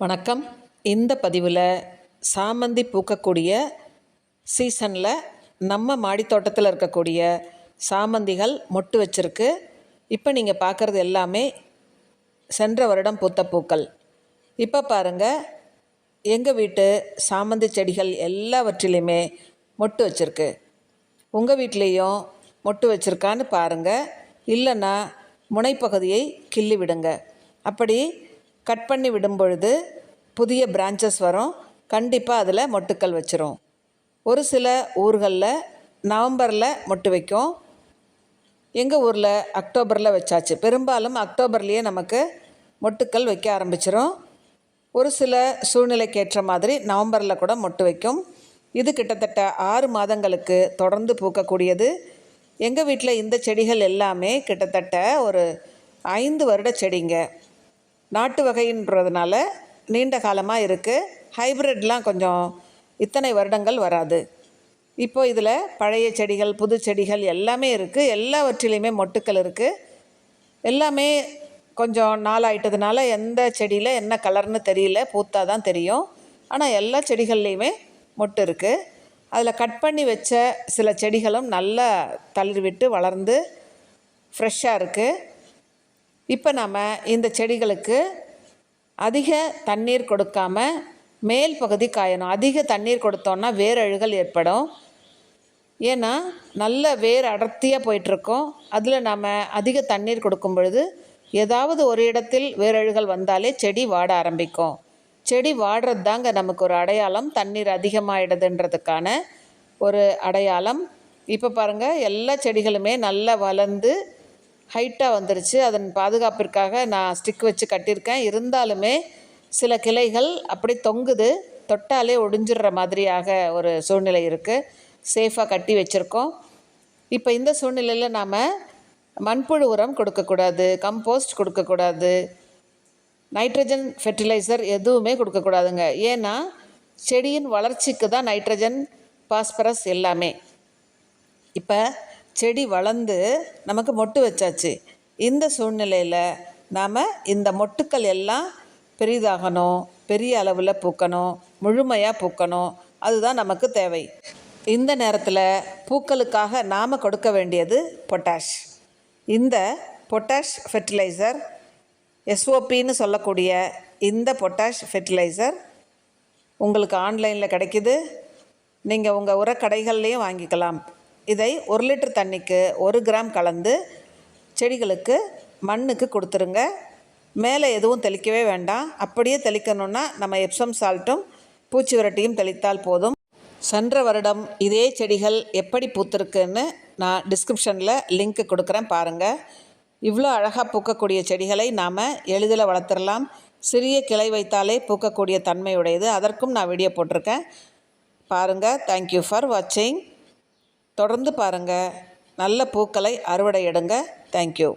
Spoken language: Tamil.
வணக்கம். இந்த பதிவில் சாமந்தி பூக்கக்கூடிய சீசனில் நம்ம மாடித்தோட்டத்தில் இருக்கக்கூடிய சாமந்திகள் மொட்டு வச்சிருக்கு. இப்போ நீங்கள் பார்க்குறது எல்லாமே சென்ற வருடம் பூத்த பூக்கள். இப்போ பாருங்கள் எங்கள் வீட்டு சாமந்தி செடிகள் எல்லாவற்றிலையுமே மொட்டு வச்சிருக்கு. உங்கள் வீட்லேயும் மொட்டு வச்சுருக்கான்னு பாருங்கள் இல்லைன்னா முனைப்பகுதியை கிள்ளி விடுங்க. அப்படி கட் பண்ணி விடும் பொழுது புதிய பிரான்ச்சஸ் வரும். கண்டிப்பாக அதில் மொட்டுக்கள் வச்சிரும். ஒரு சில ஊர்களில் நவம்பரில் மொட்டு வைக்கும். எங்கள் ஊரில் அக்டோபரில் வச்சாச்சு. பெரும்பாலும் அக்டோபர்லேயே நமக்கு மொட்டுக்கள் வைக்க ஆரம்பிச்சிரும். ஒரு சில சூழ்நிலைக்கு ஏற்ற மாதிரி நவம்பரில் கூட மொட்டு வைக்கும். இது கிட்டத்தட்ட ஆறு மாதங்களுக்கு தொடர்ந்து பூக்கக்கூடியது. எங்கள் வீட்டில் இந்த செடிகள் எல்லாமே கிட்டத்தட்ட ஒரு ஐந்து வருட செடிங்க. நாட்டு வகைன்றதுனால நீண்ட காலமாக இருக்குது ஹைப்ரிட்லாம் கொஞ்சம் இத்தனை வருடங்கள் வராது. இப்போது இதில் பழைய செடிகள் புது செடிகள் எல்லாமே இருக்குது எல்லாவற்றிலையுமே மொட்டுக்கள் இருக்குது எல்லாமே கொஞ்சம் நாளாயிட்டதுனால எந்த செடியில் என்ன கலர்னு தெரியல. பூத்தா தான் தெரியும். ஆனால் எல்லா செடிகள்லேயுமே மொட்டு இருக்குது அதில் கட் பண்ணி வச்ச சில செடிகளும் நல்லா தளிர்விட்டு வளர்ந்து ஃப்ரெஷ்ஷாக இருக்குது இப்போ நாம் இந்த செடிகளுக்கு அதிக தண்ணீர் கொடுக்காம மேல் பகுதி காயணும். அதிக தண்ணீர் கொடுத்தோன்னா வேரழுகல் ஏற்படும். ஏன்னா நல்ல வேர் அடர்த்தியாக போயிட்டுருக்கோம். அதில் நாம் அதிக தண்ணீர் கொடுக்கும் பொழுது ஏதாவது ஒரு இடத்தில் வேரழுகல் வந்தாலே செடி வாட ஆரம்பிக்கும். செடி வாடுறது தாங்க நமக்கு ஒரு அடையாளம். தண்ணீர் அதிகமாகிடுதுன்றதுக்கான ஒரு அடையாளம். இப்போ பாருங்கள் எல்லா செடிகளுமே நல்லா வளர்ந்து ஹைட்டாக வந்துருச்சு. அதன் பாதுகாப்பிற்காக நான் ஸ்டிக் வச்சு கட்டியிருக்கேன். இருந்தாலுமே சில கிளைகள் அப்படி தொங்குது. தொட்டாலே ஒடிஞ்சிடுற மாதிரியாக ஒரு சூழ்நிலை இருக்குது சேஃபாக கட்டி வச்சுருக்கோம். இப்போ இந்த சூழ்நிலையில் நாம் மண்புழு உரம் கொடுக்கக்கூடாது கம்போஸ்ட் கொடுக்கக்கூடாது நைட்ரஜன் ஃபெர்டிலைசர் எதுவுமே கொடுக்கக்கூடாதுங்க. ஏன்னா செடியின் வளர்ச்சிக்கு தான் நைட்ரஜன் பாஸ்பரஸ் எல்லாமே. இப்போ செடி வளர்ந்து நமக்கு மொட்டு வச்சாச்சு. இந்த சூழ்நிலையில் நாம் இந்த மொட்டுக்கள் எல்லாம் பெரிதாகணும் பெரிய அளவில் பூக்கணும் முழுமையாக பூக்கணும். அதுதான் நமக்கு தேவை. இந்த நேரத்தில் பூக்களுக்காக நாம் கொடுக்க வேண்டியது பொட்டாஷ். இந்த பொட்டாஷ் ஃபெர்டிலைசர் எஸ்ஓபின்னு சொல்லக்கூடிய இந்த பொட்டாஷ் ஃபெர்டிலைசர் உங்களுக்கு ஆன்லைனில் கிடைக்கிது. நீங்கள் உங்கள் உரக்கடைகள்லேயும் வாங்கிக்கலாம். இதை ஒரு லிட்டர் தண்ணிக்கு ஒரு கிராம் கலந்து செடிகளுக்கு மண்ணுக்கு கொடுத்துருங்க. மேலே எதுவும் தெளிக்கவே வேண்டாம். அப்படியே தெளிக்கணுன்னா நம்ம எப்சம் சால்ட்டும் பூச்சி விரட்டியும் தெளித்தால் போதும். சென்ற வருடம் இதே செடிகள் எப்படி பூத்திருக்குன்னு நான் டிஸ்கிரிப்ஷனில் லிங்க் கொடுக்குறேன் பாருங்கள் இவ்வளோ அழகாக பூக்கக்கூடிய செடிகளை நாம் எளிதில் வளர்த்துடலாம் சிறிய கிளை வைத்தாலே பூக்கக்கூடிய தன்மையுடையது அதற்கும் நான் வீடியோ போட்டிருக்கேன். பாருங்கள் தேங்க்யூ ஃபார் வாட்சிங் தொடர்ந்து பாருங்கள் நல்ல பூக்களை அறுவடை எடுங்க. தேங்க்யூ